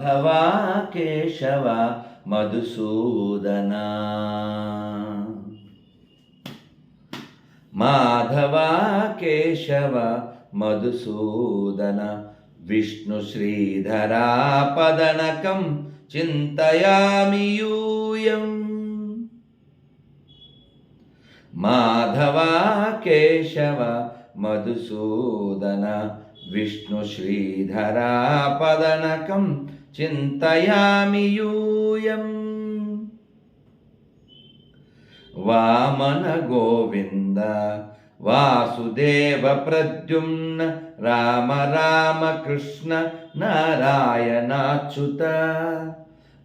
भवा केशव मधुसूदना। माधवा केशव मधुसूदन विष्णुश्रीधरापदनकं चिन्तयामि यूयम्। माधवा केशव मधुसूदन विष्णुश्रीधरापदनकं మధుసూదన విష్ణు శ్రీధరా పదనకం చింతయామి యూయం. వామన గోవింద వాసుదేవ ప్రద్యుమ్న రామ రామ కృష్ణ నారాయణాచ్యుత.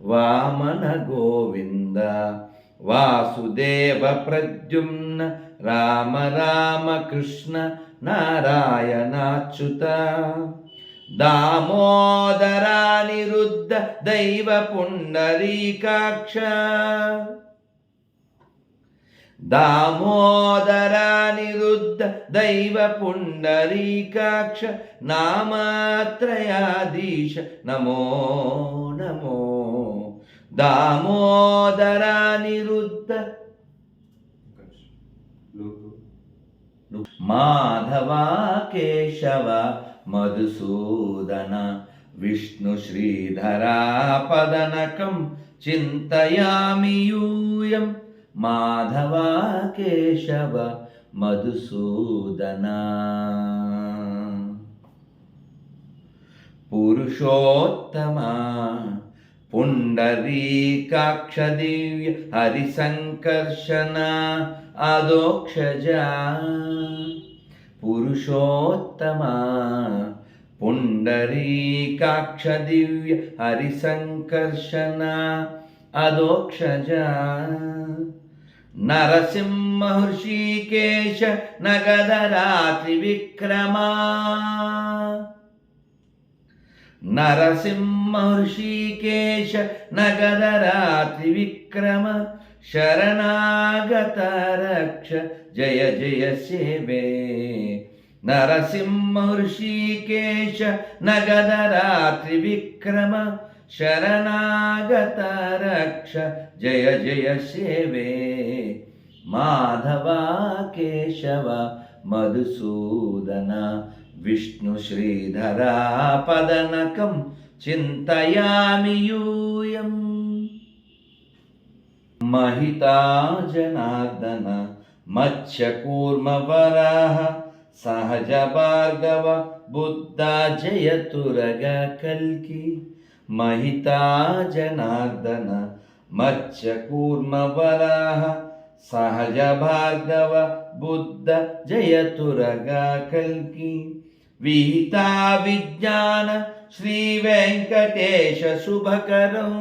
వామన గోవింద వాసుదేవ ప్రద్యుమ్న నారాయణాచ్యుత దామోదరానిరుద్ధ దైవ పుండరీకాక్ష. దామోదరానిరుద్ధ దైవ పుండరీకాక్ష నామాత్రయాధీశ నమో నమో. దామోదరానిరుద్ధ మాధవ కేశవ మధుసూదన విష్ణు శ్రీధరాపదనకం చింతయామి యూయం మాధవ కేశవ మధుసూదన పురుషోత్తమ పుండరీకాక్ష దివ్య హరిసంకర్షణ అదోక్షజ పురుషోత్తమ. పుండరీకాక్ష దివ్య హరిసంకర్షణ అదోక్షజ. నరసింహర్షికేశ నగదరాత్రి విక్రమా నరసింహర్షికేశ నగదరాత్రి విక్రమ శరణాగత రక్ష జయ జయ సేవే నరసింహర్షికేశ నగదరాత్రి విక్రమ శరణాగత రక్ష జయ జయ సేవే మాధవ కేశవ మధుసూదన విష్ణు శ్రీధరా పదనకం చింతయామి యూయం महिता जनार्दन मत्स्यकूर्मवराः सहजभार्गव बुद्धा जयतु रगकल्कि महिता जनार्दन मत्स्यकूर्मवराः सहजभार्गव बुद्ध जयतु रगकल्कि विहिता विज्ञान श्रीवेङ्कटेशशुभकरम्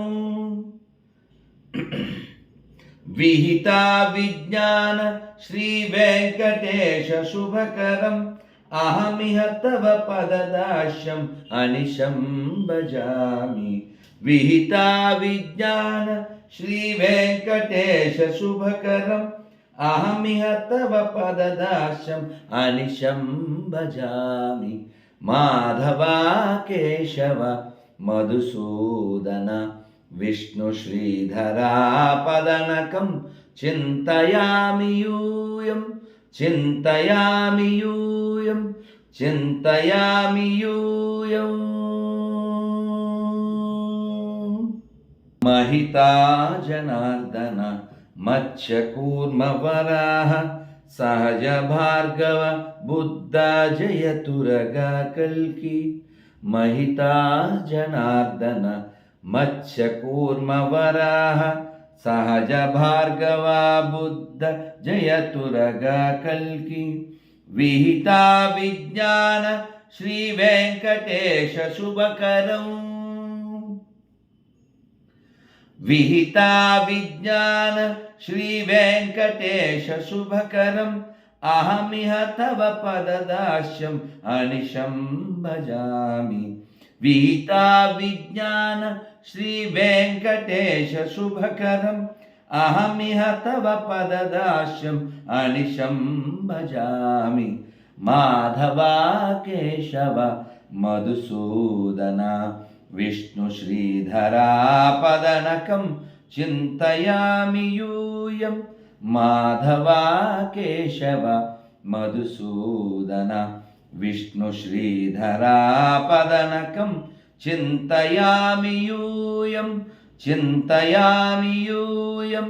విహిత విజ్ఞాన శ్రీ వెంకటేశ శుభకరం. అహమిహ తవ పదదాశ్యం అనిశం భజామి. విహిత విజ్ఞాన శ్రీ వెంకటేశ శుభకరం. అహమిహ తవ పదదాశ్యం అనిశం భజామి. మాధవ కేశవ మధుసూదన विष्णुश्रीधरापदनकं चिन्तयामि यूयं चिन्तयामि यूयं चिन्तयामि यूयम् महिता जनार्दन मत्स्यकूर्मवराः सहज भार्गव बुद्धा जयतु रगा कल्की महिता जनार्दन मत्स्यकूर्मवराः सहज भार्गवा बुद्ध जयतुरगा कल्कि विहिता विज्ञान श्रीवेङ्कटेश शुभकरम् विहिता विज्ञान श्रीवेङ्कटेश शुभकरम् अहमिह तव पददास्यम् अनिशं भजामि గీతా విజ్ఞాన శ్రీ వెంకటేశ శుభకరం. అహమిహ తవ పదదాస్యం అనిశం భజామి. మాధవా కేశవ మధుసూదన. విష్ణు శ్రీధరాపదనకం చింతయామి యూయం. మాధవా కేశవ మధుసూదన. विष्णुश्रीधरापदनकं चिन्तयामि यूयं चिन्तयामि यूयं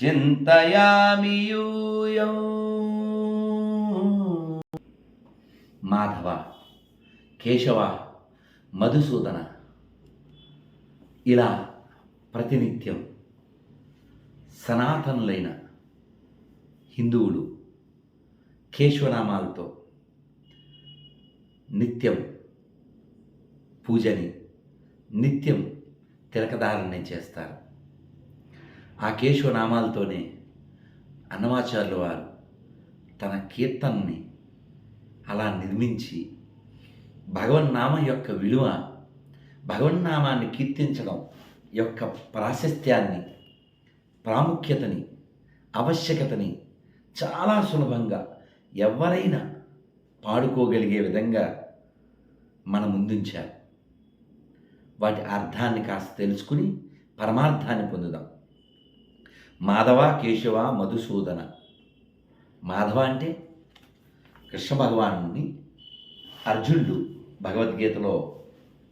चिन्तयामि यूयम् మాధవ కేశవ మధుసూదన ఇలా ప్రతినిత్యం సనాతనులైన హిందువులు కేశవనామాలతో నిత్యం పూజని నిత్యం తిలకధారణని చేస్తారు. ఆ కేశవనామాలతోనే అన్నమాచార్యుల వారు తన కీర్తనని అలా నిర్మించి భగవన్నామం యొక్క విలువ భగవన్నామాన్ని కీర్తించడం యొక్క ప్రాశస్త్యాన్ని ప్రాముఖ్యతని ఆవశ్యకతని చాలా సులభంగా ఎవరైనా పాడుకోగలిగే విధంగా మన ముందుంచారు వాటి అర్థాన్ని కాస్త తెలుసుకుని పరమార్థాన్ని పొందుదాం. మాధవ కేశవ మధుసూదన. మాధవ అంటే కృష్ణ భగవాను అర్జునుడు భగవద్గీతలో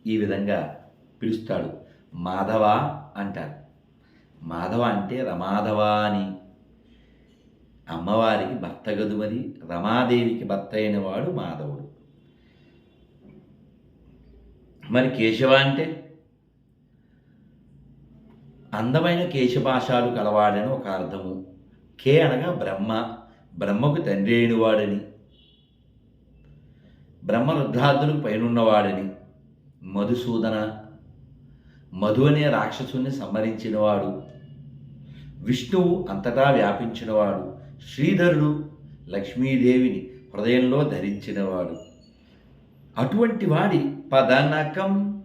ఈ విధంగా పిలుస్తాడు. మాధవ అంటారు. మాధవ అంటే రమాధవ అని. అమ్మవారికి భర్త గదుమది రమాదేవికి భర్త అయిన వాడు మాధవుడు. మరి కేశవ అంటే? అందమైన కేశపాశాలు కలవాడని ఒక అర్థము. కే అనగా బ్రహ్మ బ్రహ్మకు తండ్రి అయిన వాడని బ్రహ్మ రుద్రాదులకు పైనున్నవాడని మధుసూదన మధు అనే రాక్షసుని సంహరించినవాడు విష్ణువు అంతటా వ్యాపించినవాడు శ్రీధరుడు లక్ష్మీదేవిని హృదయంలో ధరించినవాడు. అటువంటి వాడి పదనకం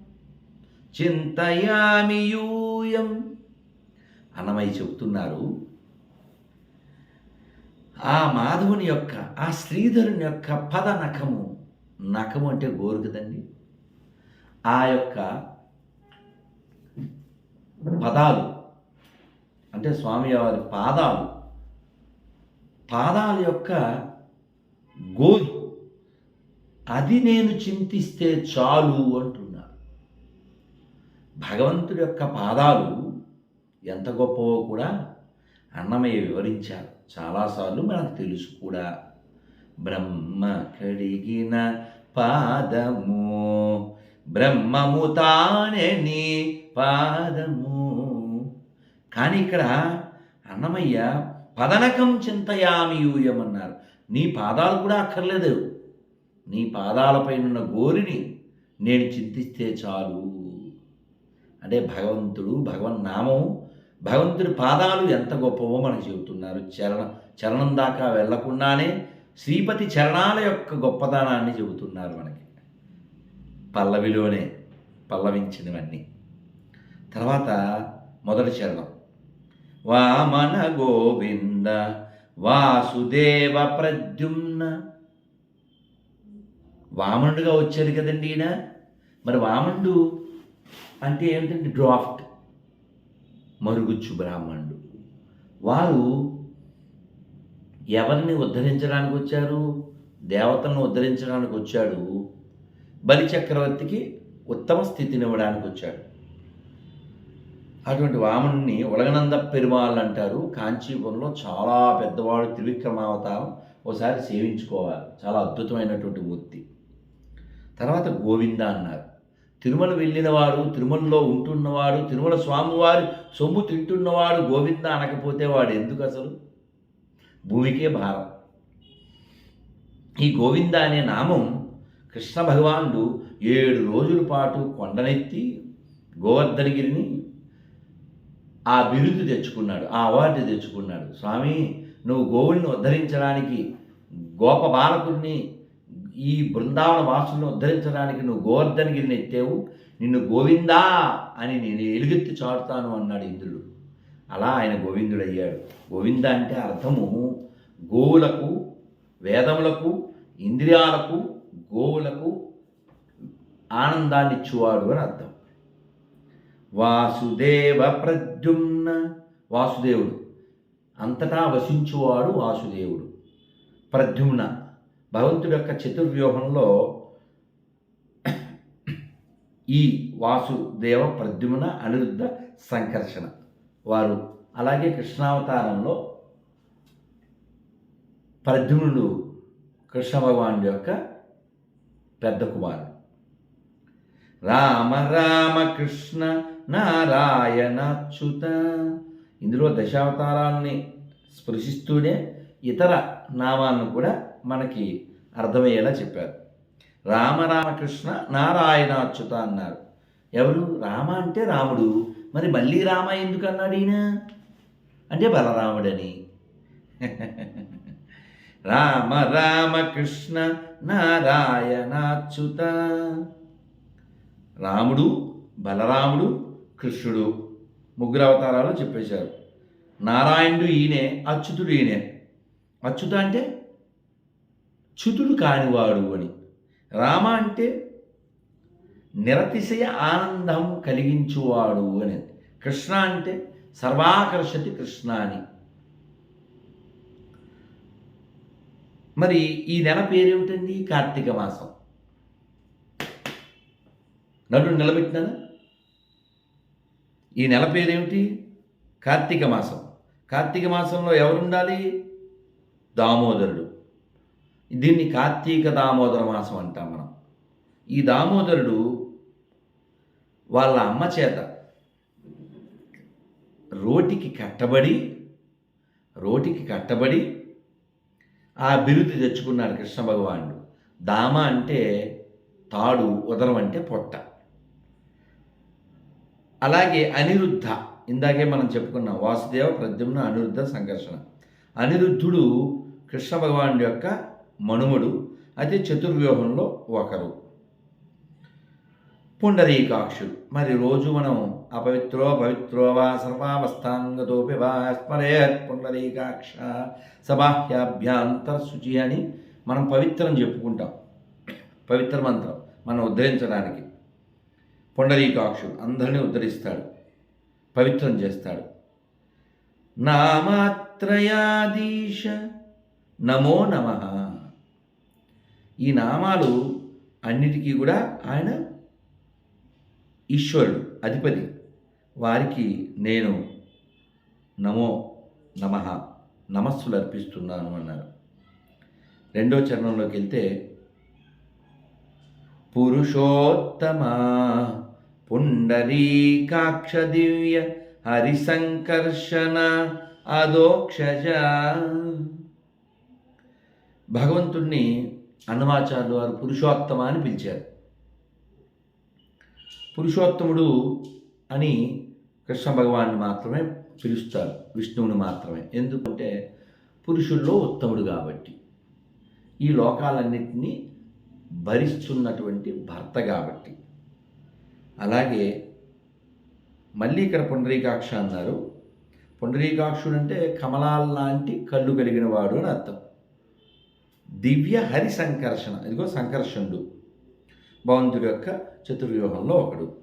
చింతయామియూయం. అన్నమయ్య చెబుతున్నారు ఆ మాధవుని యొక్క ఆ శ్రీధరుని యొక్క పద నఖము నఖము అంటే గోరు కదండి ఆ యొక్క పదాలు అంటే స్వామి వారి పాదాలు పాదాల యొక్క గోరు అది నేను చింతిస్తే చాలు అంటున్నారు. భగవంతుడి యొక్క పాదాలు ఎంత గొప్పవో కూడా అన్నమయ్య వివరించారు. చాలాసార్లు మనకు తెలుసు కూడా. బ్రహ్మ కడిగిన పాదము బ్రహ్మము తానే నీ పాదము. కానీ ఇక్కడ అన్నమయ్య పదనకం చింతయామి యూయమన్నారు నీ పాదాలు కూడా అక్కర్లేదు. నీ పాదాలపై ఉన్న గోరిని నేను చింతిస్తే చాలు. అంటే భగవంతుడు భగవన్ నామం భగవంతుడి పాదాలు ఎంత గొప్పవో మనకు చెబుతున్నారు. చరణ చరణం దాకా వెళ్ళకుండానే శ్రీపతి చరణాల యొక్క గొప్పదనాన్ని చెబుతున్నారు మనకి. పల్లవిలోనే పల్లవించినవన్నీ. తర్వాత మొదటి చరణం. వామన గోవింద వాసుదేవ ప్రద్యుమ్న వామనుడుగా వచ్చారు కదండి ఈయన. మరి వామనుడు అంటే ఏమిటంటే డ్రాఫ్ట్? మరుగుచ్చు బ్రాహ్మణుడు. వారు ఎవరిని ఉద్ధరించడానికి వచ్చారు? దేవతలను ఉద్ధరించడానికి వచ్చాడు? బలి చక్రవర్తికి ఉత్తమ స్థితిని ఇవ్వడానికి వచ్చాడు. అటువంటి వామనుని ఉలగనంద పెరుమాళ్ళు అంటారు. కాంచీపురంలో చాలా పెద్దవాడు త్రివిక్రమావతారం ఒకసారి సేవించుకోవాలి. చాలా అద్భుతమైనటువంటి మూర్తి. తర్వాత గోవింద అన్నారు. తిరుమల వెళ్ళినవాడు తిరుమలలో ఉంటున్నవాడు తిరుమల స్వామివారు సొమ్ము తింటున్నవాడు గోవింద అనకపోతే వాడు ఎందుకు అసలు? భూమికే భారం. ఈ గోవింద అనే నామం కృష్ణ భగవానుడు ఏడు రోజుల పాటు కొండనెత్తి గోవర్ధనగిరిని ఆ బిరుదు తెచ్చుకున్నాడు ఆ అవార్డు తెచ్చుకున్నాడు. స్వామి నువ్వు గోవుల్ని ఉద్ధరించడానికి గోప బాలకుడిని ఈ బృందావన వాసులను ఉద్ధరించడానికి నువ్వు గోవర్ధనగిరిని ఎత్తావు. నిన్ను గోవిందా అని నేను ఎలుగెత్తి చాటుతాను అన్నాడు ఇంద్రుడు. అలా ఆయన గోవిందుడయ్యాడు. గోవింద అంటే అర్థము గోవులకు వేదములకు ఇంద్రియాలకు గోవులకు ఆనందాన్నిచ్చువాడు అని అర్థం. వాసుదేవ ప్రద్యుమ్న వాసుదేవుడు. అంతటా వసించువాడు వాసుదేవుడు. ప్రద్యుమ్న. భగవంతుడి యొక్క చతుర్వ్యూహంలో ఈ వాసుదేవ ప్రద్యుమ్న అనిరుద్ధ సంకర్షణ. వారు అలాగే కృష్ణావతారంలో ప్రద్యుమ్నుడు కృష్ణ భగవానుడి యొక్క పెద్ద కుమారుడు. రామ రామ కృష్ణ నారాయణచ్యుత ఇందులో దశావతారాల్ని స్పృశిస్తూనే ఇతర నామాలను కూడా మనకి అర్థమయ్యేలా చెప్పారు. రామ నారాయణాచ్యుత అన్నారు. ఎవరు? రామ అంటే రాముడు. మరి మళ్ళీ రామ ఎందుకు అన్నాడు ఈయన? అంటే బలరాముడని. రామ రామకృష్ణ నారాయణాచ్యుత. రాముడు బలరాముడు కృష్ణుడు ముగ్గురు అవతారాలు చెప్పేశారు. నారాయణుడు ఈయనే అచ్యుతుడు ఈయనే. అచ్యుత అంటే? చ్యుతుడు కానివాడు అని. రామ అంటే నిరతిశయ ఆనందం కలిగించువాడు అని. కృష్ణ అంటే సర్వాకర్షతి కృష్ణ అని. మరి ఈ నెల పేరేమిటండి? కార్తీక మాసం. నడు నిలబెట్టినానా? ఈ నెల పేరేమిటి? కార్తీక మాసం. కార్తీక మాసంలో ఎవరు ఉండాలి దామోదరుడు. దీన్ని కార్తీక దామోదర మాసం అంటాం మనం. ఈ దామోదరుడు వాళ్ళ అమ్మ చేత రోటికి కట్టబడి రోటికి కట్టబడి ఆ అభివృద్ధి తెచ్చుకున్నాడు కృష్ణ భగవానుడు. దామ అంటే తాడు ఉదరం అంటే పొట్ట. అలాగే అనిరుద్ధ ఇందాకే మనం చెప్పుకున్నాం వాసుదేవ ప్రద్యుమ్న అనిరుద్ధ సంఘర్షణ. అనిరుద్ధుడు కృష్ణ భగవానుడి యొక్క మనుముడు అది చతుర్వ్యూహంలో ఒకరు. పుండరీకాక్షుడు మరి రోజు మనం అపవిత్రో పవిత్రో వా సర్వావస్థాంగతోపి వా స్మరేత్ పుండరీకాక్ష సబాహ్యాభ్యాంతర శుచి అని మనం పవిత్రం చెప్పుకుంటాం. పవిత్ర మంత్రం మనం ఉద్ధరించడానికి. పుండరీకాక్షుడు అందరినీ ఉద్ధరిస్తాడు పవిత్రం చేస్తాడు. నామాత్రయాదీశ నమో నమ. ఈ నామాలు అన్నిటికీ కూడా ఆయన ఈశ్వరుడు అధిపతి. వారికి నేను నమో నమ నమస్సులు అర్పిస్తున్నాను అన్నారు. రెండో చరణంలోకి వెళ్తే పురుషోత్తమ పుండరీకాక్ష దివ్య హరిసంకర్షణ అదోక్షజ భగవంతుణ్ణి అన్నమాచార్యులు వారు పురుషోత్తమ అని పిలిచారు. పురుషోత్తముడు అని కృష్ణ భగవాన్ని మాత్రమే పిలుస్తారు విష్ణువుని మాత్రమే. ఎందుకంటే పురుషుల్లో ఉత్తముడు కాబట్టి ఈ లోకాలన్నింటినీ భరిస్తున్నటువంటి భర్త కాబట్టి. అలాగే మళ్ళీ ఇక్కడ పుండరీకాక్ష అన్నారు. పుండరీకాక్షుడు అంటే కమలాల్లాంటి కళ్ళు కలిగిన వాడు అని అర్థం. దివ్య హరి సంకర్షణ ఇదిగో సంకర్షణుడు భగవంతుడి యొక్క చతుర్వ్యూహంలో ఒకడు.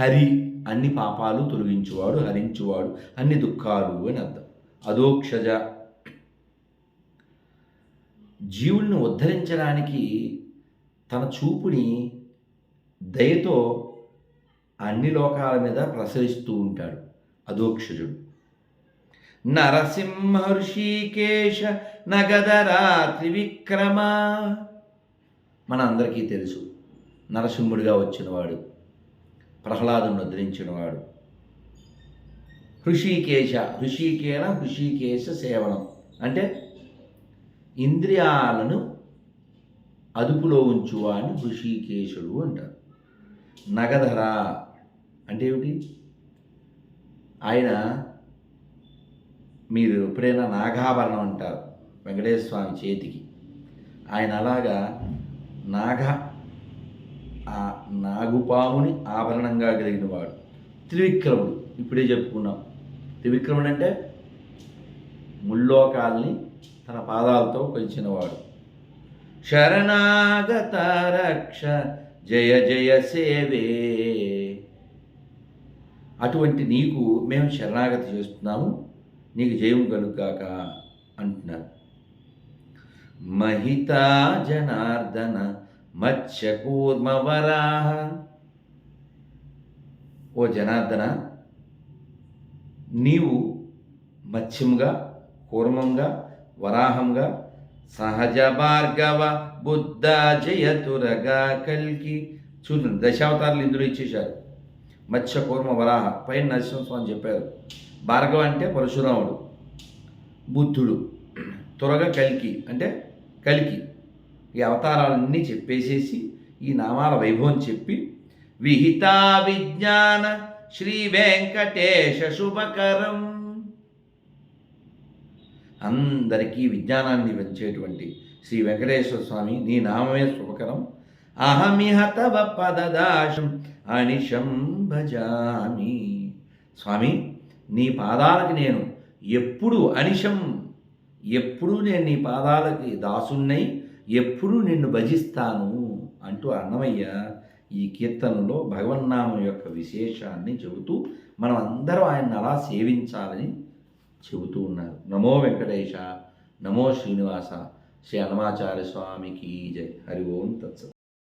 హరి అన్ని పాపాలు తొలగించువాడు హరించువాడు అన్ని దుఃఖాలు అని అర్థం. అదోక్షజ జీవుల్ని ఉద్ధరించడానికి తన చూపుని దయతో అన్ని లోకాల మీద ప్రసరిస్తూ ఉంటాడు. అదోక్షజుడు నరసింహ నగదరాత్రి విక్రమ. త్రివిక్రమ మన అందరికీ తెలుసు నరసింహుడిగా వచ్చినవాడు ప్రహ్లాదుని ఉద్ధరించినవాడు. హృషికేశ హృషికేణ హృషికేశ సేవనం. అంటే ఇంద్రియాలను అదుపులో ఉంచువాడిని హృషికేశుడు అంటారు. నగధర అంటే ఏమిటి? ఆయన మీరు ఎప్పుడైనా నాగాభరణం అంటారు వెంకటేశ్వర స్వామి చేతికి. ఆయన అలాగా నాగ ఆ నాగుపాముని ఆభరణంగా కలిగిన వాడు త్రివిక్రముడు ఇప్పుడే చెప్పుకున్నాం. త్రివిక్రముడు అంటే ముల్లోకాల్ని తన పాదాలతో కొలిచినవాడు. శరణాగత రక్ష జయ జయ సేవే. అటువంటి నీకు మేము శరణాగతి చేస్తున్నాము. నీకు జయం కలుగాక అంటున్నారు. మహితా జనార్దన మత్స్యకూర్మ వరాహ. ఓ జనార్దన నీవు మత్స్యంగా కూర్మంగా వరాహంగా సహజ భార్గవ బుద్ధ జయతురగా కల్కి చూడండి. దశావతారాలు ఇందులో ఇచ్చేశారు. మత్స్య కూర్మ వరాహ పైన నరసింహస్వామి చెప్పారు. భార్గవ అంటే పరశురాముడు బుద్ధుడు త్వరగా కలికి అంటే కలికి. ఈ అవతారాలన్నీ చెప్పేసేసి ఈ నామాల వైభవం చెప్పి విహితా విజ్ఞాన శ్రీ వెంకటేశ శుభకరం. అందరికీ విజ్ఞానాన్ని పెంచేటువంటి శ్రీ వెంకటేశ్వర స్వామి నీ నామమే శుభకరం. అహమిహ తవ పదదాశం అనిశం భజామి. స్వామి నీ పాదాలకి నేను ఎప్పుడు అనిశం ఎప్పుడూ నేను నీ పాదాలకి దాసున్నై ఎప్పుడూ నిన్ను భజిస్తాను అంటూ అన్నమయ్య ఈ కీర్తనలో భగవన్నామం యొక్క విశేషాన్ని చెబుతూ మనం అందరం ఆయన్ని అలా సేవించాలని చెబుతూ ఉన్నారు. నమో వెంకటేశ నమో శ్రీనివాస శ్రీ హనుమాచార్య స్వామికి జై. హరి ఓం తత్సత్.